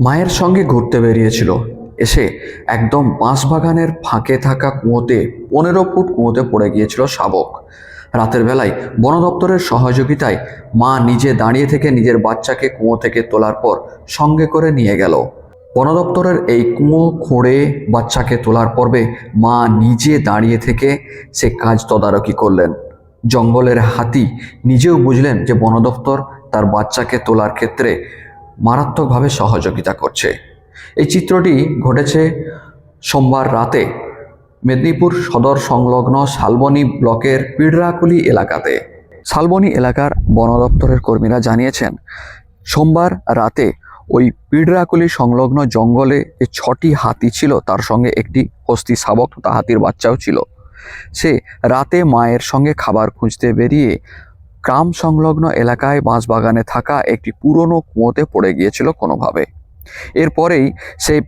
মায়ের সঙ্গে ঘুরতে বেরিয়েছিল। এসে একদম বাঁশবাগানের ফাঁকে থাকা কুঁয়োতে, পনেরো ফুট কুয়োতে পড়ে গিয়েছিল শাবক। রাতের বেলায় বন দপ্তরের সহযোগিতায় মা নিজে দাঁড়িয়ে থেকে নিজের বাচ্চাকে কুঁয়ো থেকে তোলার পর সঙ্গে করে নিয়ে গেল। বন দপ্তরের এই কুয়ো, খোঁড়ে, বাচ্চাকে তোলার পর্বে মা নিজে দাঁড়িয়ে থেকে সে কাজ তদারকি করলেন। জঙ্গলের হাতি নিজেও বুঝলেন যে বন দপ্তর তার বাচ্চাকে তোলার ক্ষেত্রে মারাত্মকভাবে সহযোগিতা করছে। এই চিত্রটি ঘটেছে সোমবার রাতে মেদিনীপুর সদর সংলগ্ন শালবনী ব্লকের পিড়রাকুলি এলাকাতে। শালবনী এলাকার বন দপ্তরের কর্মীরা জানিয়েছেন, সোমবার রাতে ওই পিড়রাকুলি সংলগ্ন জঙ্গলে যে ছটি হাতি ছিল, তার সঙ্গে একটি হস্তি শাবক তথা হাতির বাচ্চাও ছিল। সে রাতে মায়ের সঙ্গে খাবার খুঁজতে বেরিয়ে গ্রাম সংলগ্ন এলাকায় বাঁশবাগানে থাকা একটি পুরনো কুয়োতে পড়ে গিয়েছিল কোনোভাবে। এরপরেই সেই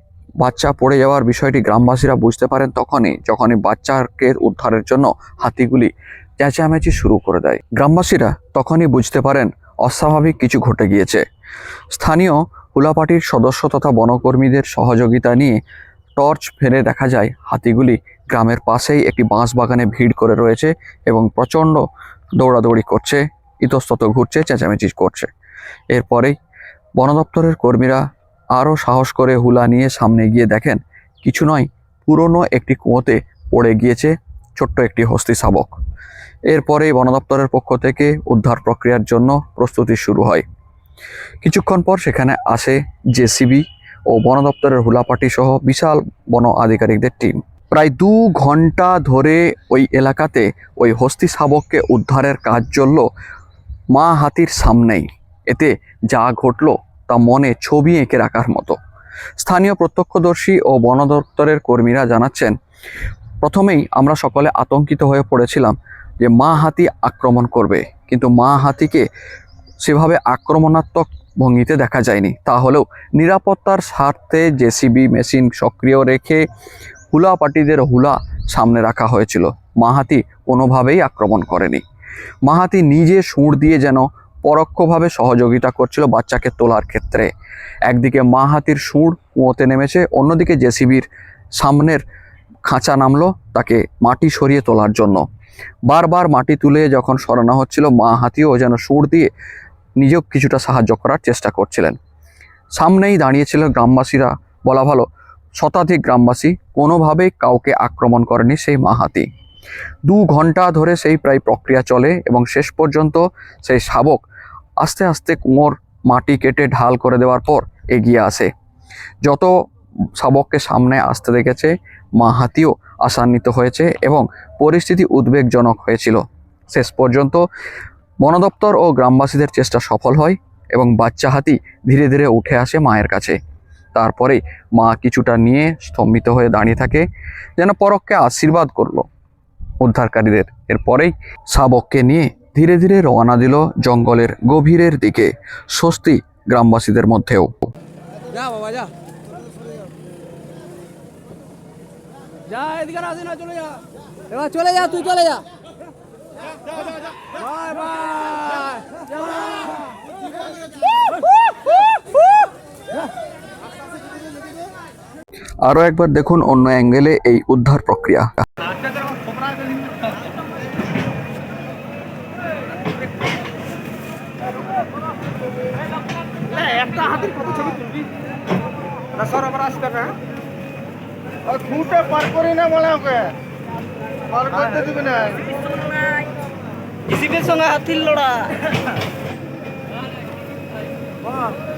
বাচ্চা পড়ে যাওয়ার বিষয়টি গ্রামবাসীরা বুঝতে পারেন তখনই, যখনই বাচ্চাকে উদ্ধারের জন্য হাতিগুলি চেঁচামেচি শুরু করে দেয়। গ্রামবাসীরা তখনই বুঝতে পারেন অস্বাভাবিক কিছু ঘটে গিয়েছে। স্থানীয় হুলাপাটির সদস্য তথা বনকর্মীদের সহযোগিতা নিয়ে টর্চ ফেলে দেখা যায়, হাতিগুলি গ্রামের পাশেই একটি বাঁশ বাগানে ভিড় করে রয়েছে এবং প্রচণ্ড দৌড়াদৌড়ি করছে, ইতস্তত ঘুরছে চেঁচামেচি করছে। এরপরেই বন দপ্তরের কর্মীরা আরও সাহস করে হুলা নিয়ে সামনে গিয়ে দেখেন, কিছু নয়, পুরনো একটি কুয়োতে পড়ে গিয়েছে ছোট্ট একটি হস্তি শাবক। এরপরেই বন দপ্তরের পক্ষ থেকে উদ্ধার প্রক্রিয়ার জন্য প্রস্তুতি শুরু হয়। কিছুক্ষণ পর সেখানে আসে জেসিবি ও বন দপ্তরের হুলাপাটি সহ বিশাল বন আধিকারিকদের টিম। প্রায় দু ঘণ্টা ধরে ওই এলাকাতে ওই হস্তি শাবককে উদ্ধারের কাজ চলল মা হাতির সামনেই। এতে যা ঘটলো তা মনে ছবি এঁকে রাখার মতো। স্থানীয় প্রত্যক্ষদর্শী ও বন দপ্তরের কর্মীরা জানাচ্ছেন, প্রথমেই আমরা সকলে আতঙ্কিত হয়ে পড়েছিলাম যে মা হাতি আক্রমণ করবে। কিন্তু মা হাতিকে সেভাবে আক্রমণাত্মক ভঙ্গিতে দেখা যায়নি। তাহলেও নিরাপত্তার স্বার্থে জেসিবি মেশিন সক্রিয় রেখে হুলা পার্টিদের হুলা সামনে রাখা হয়েছিল। মাহাতি কোনোভাবেই আক্রমণ করেনি। মাহাতি নিজে সুর দিয়ে যেন পরোক্ষভাবে সহযোগিতা করছিল বাচ্চাকে তোলার ক্ষেত্রে। একদিকে মা হাতির সুর কুঁয়োতে নেমেছে, অন্যদিকে জেসিবির সামনের খাঁচা নামলো তাকে মাটি সরিয়ে তোলার জন্য। বারবার মাটি তুলে যখন সরানো হচ্ছিল মা হাতিও যেন সুর দিয়ে নিজেও কিছুটা সাহায্য করার চেষ্টা করছিলেন। সামনেই দাঁড়িয়েছিল গ্রামবাসীরা, বলা ভালো শতাধিক গ্রামবাসী কোনোভাবেই কাউকে আক্রমণ করেনি সেই মাহাতি। দু ঘণ্টা ধরে সেই প্রায় প্রক্রিয়া চলে এবং শেষ পর্যন্ত সেই শাবক আস্তে আস্তে কুয়োর মাটি কেটে ঢাল করে দেওয়ার পর এগিয়ে আসে। যত শাবককে সামনে আসতে দেখেছে মা হাতিও আশান্বিত হয়েছে এবং পরিস্থিতি উদ্বেগজনক হয়েছিল। শেষ পর্যন্ত বন দপ্তর ও গ্রামবাসীদের চেষ্টা সফল হয় এবং বাচ্চা হাতি ধীরে ধীরে উঠে আসে মায়ের কাছে। তারপরেই মা কিছুটা নিয়ে স্তম্ভিত হয়ে দাঁড়িয়ে থাকে, যেন পরককে আশীর্বাদ করল উদ্ধারকারীদের। এরপরেই শাবককে নিয়ে ধীরে ধীরে রওনা দিল জঙ্গলের গভীরের দিকে, স্বস্তি গ্রামবাসীদের মধ্যেও। চলে যা, তুই চলে যা। Bye bye. আরও একবার দেখুন অন্য অ্যাঙ্গেলে এই উদ্ধার প্রক্রিয়া। একটা হাতির কত ছবি তুলবি সরবর আসতে না ওই খুঁটে পার করি না বলে ওকে পার করতে দিবি না ইসিকের সঙ্গে হাতির লড়া।